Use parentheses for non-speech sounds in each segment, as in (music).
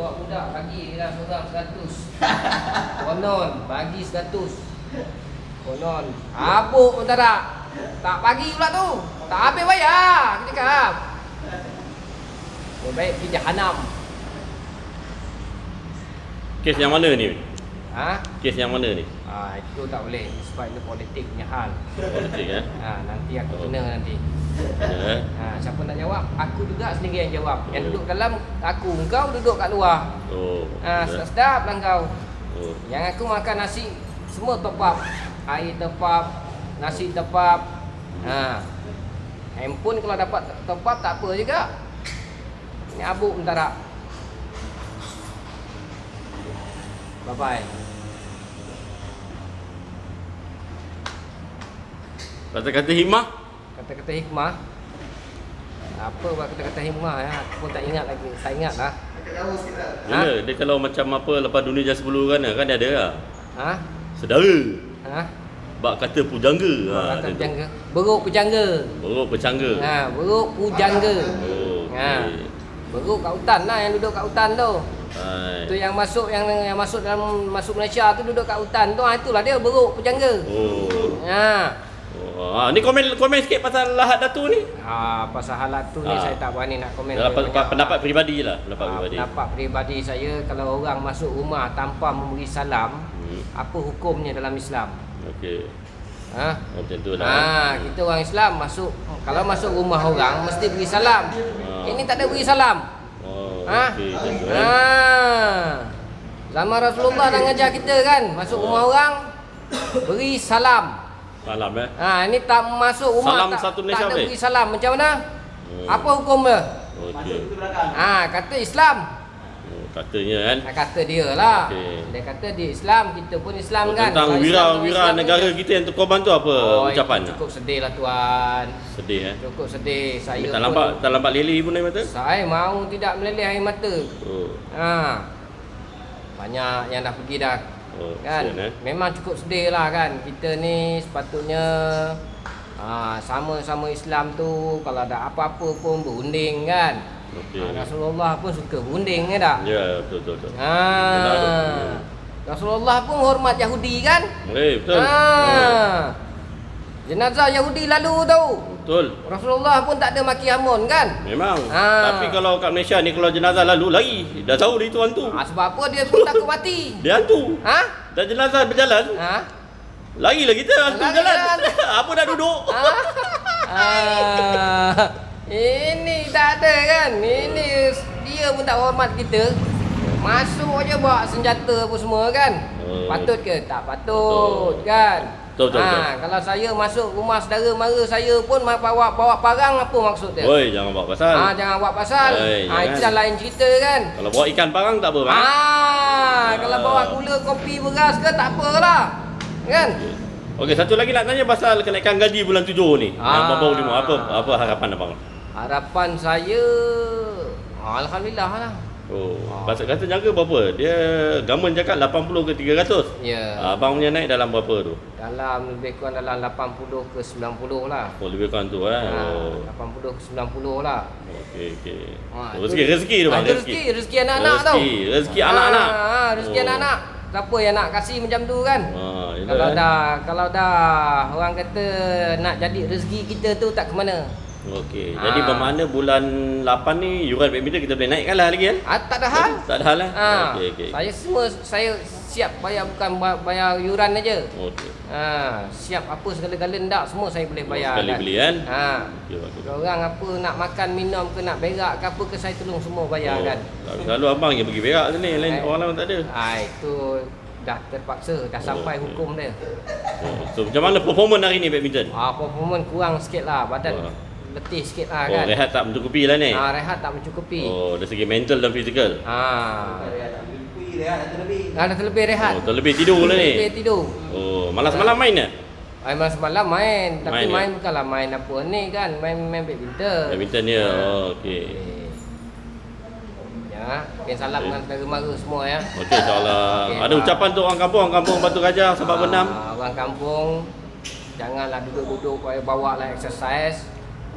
awak budak bagi lah seorang seratus. (laughs) Konon bagi seratus. Konon habuk pun tak ada. Tak bagi pula tu. Tak habis bayar. Kita cakap. Lebih baik pergi jahanam. Kes yang mana ni? Ha? Kes yang mana ni? Ah itu tak boleh sebab itu politik punya hal. Politik eh? Ha, nanti aku Oh. kena nanti. Ya. Ha, siapa nak jawab? Aku juga sendiri yang jawab. Yang Oh. duduk dalam aku, kau duduk kat luar. Oh. Ha, sedap lah kau. Oh. Yang aku makan nasi semua top up. Air top up, nasi top up. Ha. Handphone kalau dapat top up tak apa juga. Ni abuk mentara. Bye bye. Kata-kata hikmah? Kata-kata hikmah. Apa buat kata-kata hikmah ya? Aku pun tak ingat lagi. Tak ingat lah. Ha? Ya, dia kalau macam apa lepas dunia jam 10 kan kan dia ada lah. Ha? Saudara. Ha? Bak kata pujangga. Ha, kata pujangga. Beruk pujangga. Beruk pecangga. Ha, beruk pujangga. Oh, Ha. okey. Beruk kat hutan lah yang duduk kat hutan tu. Hai. Tu yang masuk yang yang masuk dalam masuk Malaysia tu duduk kat hutan tu. Ha, itulah dia beruk pujangga. Oh. Ha. oh. Ha, ni komen komen sikit pasal Lahad Datu ni. Ha, pasal halat tu ni Ha. saya tak berani nak komen. Dalam pendapat, pendapat peribadi lah, pendapat Ha, peribadi. pendapat peribadi saya kalau orang masuk rumah tanpa memberi salam, Hmm. apa hukumnya dalam Islam? Okey. Ha? Macam tu lah. Ha, kita orang Islam masuk kalau masuk rumah orang mesti beri salam. Ha. Ini tak ada beri salam. Oh, Ha? tu Ha. Zaman Rasulullah dah ngajar kita kan, masuk rumah orang beri salam. Salam eh. Ha, ini tak masuk rumah Salam tak, satu Malaysia tak ada beri salam. Macam mana? Hmm. Apa hukum dia? Okey. Ha, kata Islam. Oh, katanya kan. Nak kata dia lah. Okey. Dia kata dia Islam, kita pun Islam Oh, kan. tentang Kalau wira negara ni- kita yang terkorban tu apa Oh, ucapan? cukup sedih lah tuan. Sedih eh. Cukup sedih. Saya tak nampak tak nampak lili pun air mata? Saya mau tidak meleleh air mata. Oh. Ha. Banyak yang dah pergi dah. Oh, Kan? kesian, eh. Memang cukup sedih lah kan. Kita ni sepatutnya ha, sama-sama Islam tu kalau ada apa-apa pun berunding kan. Okey. Ha, Rasulullah pun suka berunding kan tak? Ya, betul betul betul. Ha. Rasulullah pun hormat Yahudi kan? Eh, betul. Ha. Jenazah Yahudi lalu tu. betul. Rasulullah pun tak ada maki hamun kan? Memang. Ha. Tapi kalau kat Malaysia ni kalau jenazah lalu lari, dah tahu dia tu hantu. Ha, sebab apa dia pun takut mati? Dia hantu. Ha? Dah jenazah berjalan, Ha? lari lah kita hantu Lari jalan. jalan. (laughs) Apa dah duduk? Ha? Ah, ini tak ada kan? Ini dia pun tak hormat kita. Masuk aja bawa senjata apa semua kan? Oh. Patut ke? Tak patut Betul. kan? Betul, betul, Ha, betul. kalau saya masuk rumah saudara mara saya pun bawa bawa barang apa maksud dia? Oi, jangan bawa pasal. Ah, jangan buat pasal. Oi, itu jangan. dah lain cerita kan? Kalau bawa ikan parang tak apa, bang. Ah, kalau bawa gula, kopi, beras ke tak apalah. Kan? Okey, satu lagi nak tanya pasal kenaikan gaji bulan tujuh ni. Ah. Yang baru lima. Apa apa harapan abang? Harapan saya Alhamdulillah lah. Oh, Ah. pasal kata jangka berapa? Dia government cakap 80 ke 300. Ya. Abang punya naik dalam berapa tu? Dalam lebih kurang dalam 80 ke 90 lah. Oh, lebih kurang tu eh. Ha, Oh. 80 ke 90 lah. Okey, okey. Ha, Oh, tu- rezeki rezeki tu bang, rezeki, rezeki anak-anak tau. Rezeki, rezeki anak-anak. Ha, rezeki Oh. anak-anak. Siapa yang nak kasih macam tu kan? Ha, Kalau kan? dah kalau dah orang kata nak jadi rezeki kita tu tak ke mana? Okey. Ah. Jadi bermakna bulan 8 ni yuran badminton kita boleh naikkan lah lagi kan? Ah, tak ada hal. Tak ada hal eh? Ha, Okey, okey. Saya semua saya siap bayar bukan ba- bayar yuran aja. Okey. Ha, siap apa segala-gala ndak semua saya boleh bayar. Sekali kan? beli kan? Ha. Okey, okey. Orang apa nak makan minum ke nak berak ke apa ke saya tolong semua bayar Oh, kan. Selalu abang yang pergi berak sini, lain Eh. orang lain tak ada. Ha, itu dah terpaksa dah sampai okey. hukum dia. Oh, so macam mana performance hari ni badminton? Ha, performance kurang sikit lah badan Oh. Letih sikit lah Oh, kan. rehat tak mencukupi lah ni. Ha, rehat tak mencukupi. Oh, dari segi mental dan fizikal. Ha. Ha, dah terlebih rehat. Oh, terlebih tidur lah Terlebih ni. tidur. Oh, malas malam main ke? Main malam semalam main, tapi Main, main, ya? bukanlah main apa ni kan, main main badminton. Badminton dia. Oh, okey. Okey. Ya, okay, salam dengan saudara mara semua ya. Okey, insyaAllah. Okey, Ada bang. ucapan untuk orang kampung, orang kampung Batu Gajah sebab Ah, benam. Orang kampung janganlah duduk-duduk payah bawa lah exercise.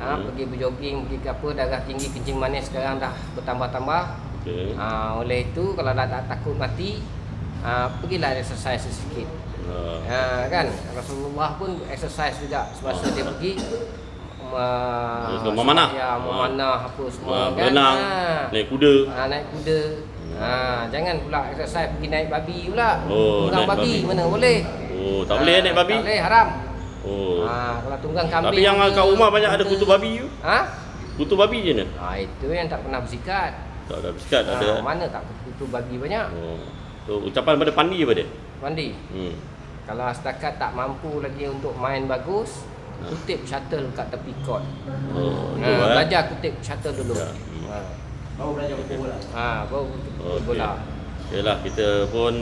Ha, Hmm. pergi berjoging, pergi ke apa, darah tinggi, kencing manis sekarang dah bertambah-tambah. Okey. Ha, oleh itu kalau dah tak takut mati, ha, pergilah exercise sikit. Ha. Ha, kan Rasulullah pun exercise juga semasa dia pergi uh, Dia suka memanah. Ya, memanah apa semua Ha, kan. berenang, Ha. naik kuda. Ha, naik kuda. Ha, jangan pula exercise pergi naik babi pula. Oh, naik babi, babi. mana boleh. Oh, tak boleh naik babi? Tak boleh, haram. Oh. Ha, kalau tunggang kambing. Tapi yang ke, kat rumah banyak ada kutu babi tu. Ha? Kutu babi je ni. Ha, itu yang tak pernah bersikat. Tak ada biskat Ha, ada. mana tak kutu babi banyak. Oh. So ucapan pada pandi apa dia? Mandi. Hmm. Kalau setakat tak mampu lagi untuk main bagus, Ha. kutip shuttle kat tepi court. Oh, Ha, eh. belajar kutip shuttle dulu. Ya. Ha. Baru belajar betul bola. Ha, baru kutip Okey. bola. Yalah kita pun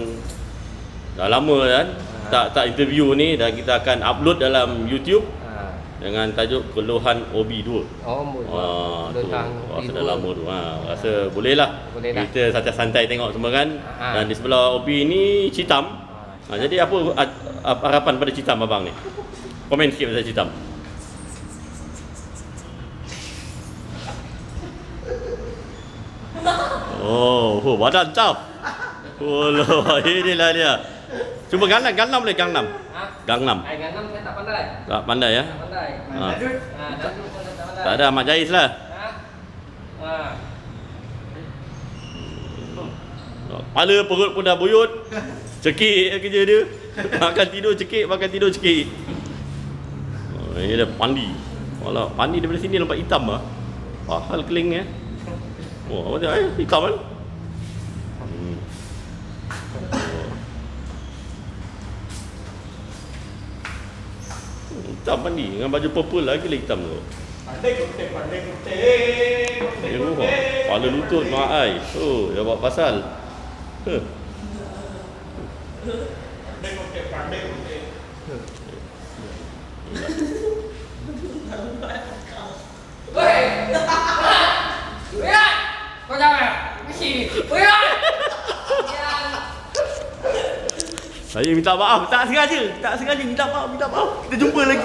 dah lama kan. Tak tak interview ni dan kita akan upload dalam YouTube Ha. dengan tajuk keluhan OB2. Oh. Ah, tu. Rasa dah lama tu. Ha, rasa boleh lah. Boleh lah. Kita santai-santai tengok semua kan. Ha. Dan di sebelah OB ni Citam. Ha. Ha, jadi apa harapan pada Citam abang ni? Komen sikit pasal Citam. (laughs) Oh, oh badan cap. Oh, loh, (laughs) inilah dia. Cuba Gangnam, Gangnam boleh Gangnam. Ha? Gangnam. Ai ganam saya tak pandai. Tak pandai ya? Tak pandai. Ha. Ha, saya tak pandai. Tak ada Ahmad Jais lah. Ha? Ha. Kepala perut pun dah buyut. Cekik kerja dia. Makan tidur cekik, makan tidur cekik. Oh, ini dah pandi. Walau pandi daripada sini nampak hitam ah. Pahal keling ya. Oh, apa dia? Eh, hitam kan? Hmm. Oh. Hitam pandi dengan baju purple lagi lah hitam tu. Pandai kutip, pandai kutip. Eh, oh, kepala lutut mak ai. Oh, dia buat pasal. Huh. Pandai kutip, pandai kutip. Woi. Wiat. Kau jangan. Mesti. Wiat. Yang Saya minta maaf, tak sengaja. Tak sengaja minta maaf, minta maaf. Kita jumpa lagi.